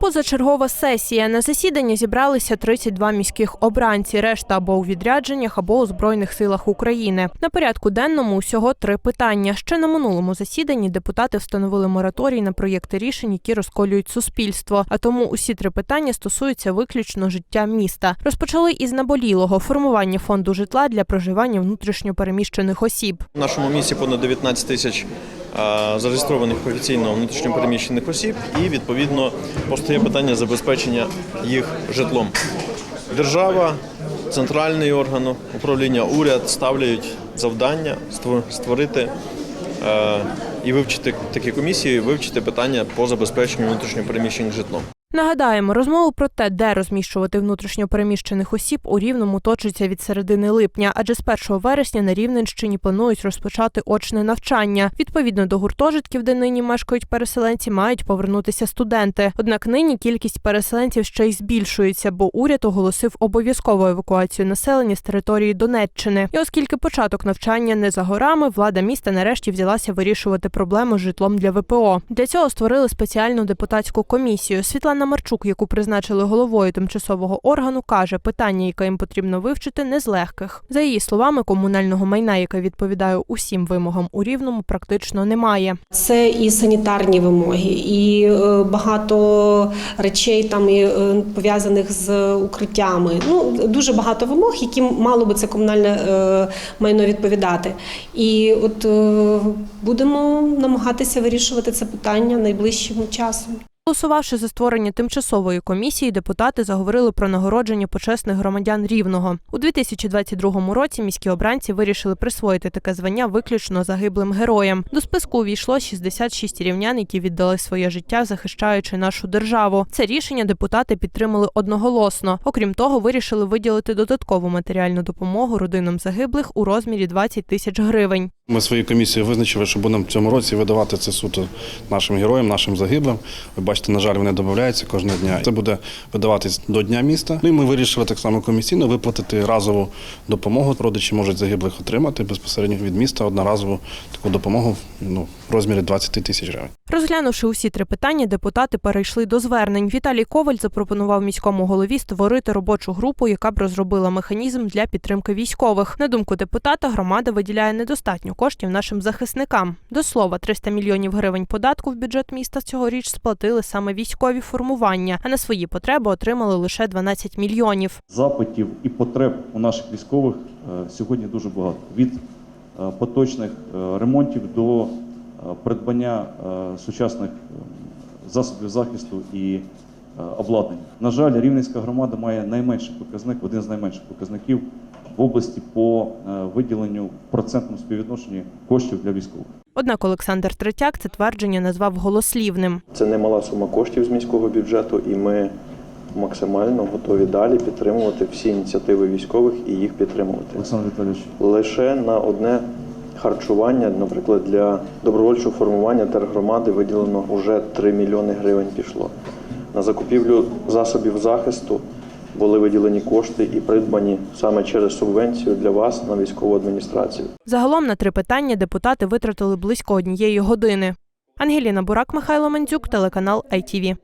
Позачергова сесія. На засідання зібралися 32 міських обранці. Решта або у відрядженнях, або у збройних силах України. На порядку денному усього три питання. Ще на минулому засіданні депутати встановили мораторій на проєкти рішень, які розколюють суспільство. А тому усі три питання стосуються виключно життя міста. Розпочали із наболілого формування фонду житла для проживання внутрішньопереміщених осіб. В нашому місті понад 19 тисяч зареєстрованих офіційно внутрішньопереміщених осіб, і відповідно постає питання забезпечення їх житлом. Держава, центральний орган управління, уряд ставляють завдання створити е, і вивчити такі комісії, вивчити питання по забезпеченню внутрішньопереміщених житлом. Нагадаємо, розмову про те, де розміщувати внутрішньопереміщених осіб, у Рівному точиться від середини липня, адже з 1 вересня на Рівненщині планують розпочати очне навчання. Відповідно до гуртожитків, де нині мешкають переселенці, мають повернутися студенти. Однак нині кількість переселенців ще й збільшується, бо уряд оголосив обов'язкову евакуацію населення з території Донеччини. І оскільки початок навчання не за горами, влада міста нарешті взялася вирішувати проблему з житлом для ВПО. Для цього створили спеціальну депутатську комісію. Світлана Марчук, яку призначили головою тимчасового органу, каже, питання, яке їм потрібно вивчити, не з легких. За її словами, комунального майна, яке відповідає усім вимогам у рівному, практично немає. Це і санітарні вимоги, і е, багато речей там і, е, пов'язаних з укриттями. Ну дуже багато вимог, які мало би це комунальне е, майно відповідати. І от будемо намагатися вирішувати це питання найближчим часом. Голосувавши за створення тимчасової комісії, депутати заговорили про нагородження почесних громадян рівного у 2022 році. Міські обранці вирішили присвоїти таке звання виключно загиблим героям. До списку увійшло 66 рівнян, які віддали своє життя, захищаючи нашу державу. Це рішення депутати підтримали одноголосно. Окрім того, вирішили виділити додаткову матеріальну допомогу родинам загиблих у розмірі 20 тисяч гривень. Ми своєю комісією визначили, що будемо в цьому році видавати це суто нашим героям, нашим загиблим. Ви бачите, на жаль, вони додаються кожного дня. Це буде видаватись до Дня міста. Ну і ми вирішили так само комісійно виплатити разову допомогу. Родичі можуть загиблих отримати безпосередньо від міста одноразову таку допомогу ну, в розмірі 20 тисяч гривень. Розглянувши усі три питання, депутати перейшли до звернень. Віталій Коваль запропонував міському голові створити робочу групу, яка б розробила механізм для підтримки військових. На думку депутата, громада виділяє недостатньо коштів нашим захисникам. До слова, 300 мільйонів гривень податку в бюджет міста цьогоріч сплатили саме військові формування, а на свої потреби отримали лише 12 мільйонів. запитів і потреб у наших військових е, сьогодні дуже багато. Від е, поточних е, ремонтів до придбання сучасних засобів захисту і обладнання. На жаль, Рівненська громада має найменший показник, один з найменших показників в області по е, виділенню в процентному співвідношенні коштів для військових. Однак Олександр Третяк це твердження назвав голослівним. Це немала сума коштів з міського бюджету, і ми максимально готові далі підтримувати всі ініціативи військових і їх підтримувати. Олександр Віталійович. Лише на одне харчування, наприклад, для добровольчого формування тергромади виділено вже 3 мільйони гривень пішло. На закупівлю засобів захисту були виділені кошти і придбані саме через субвенцію для вас на військову адміністрацію. Загалом на три питання депутати витратили близько однієї години. Ангеліна Бурак, Михайло Мандзюк, телеканал ITV.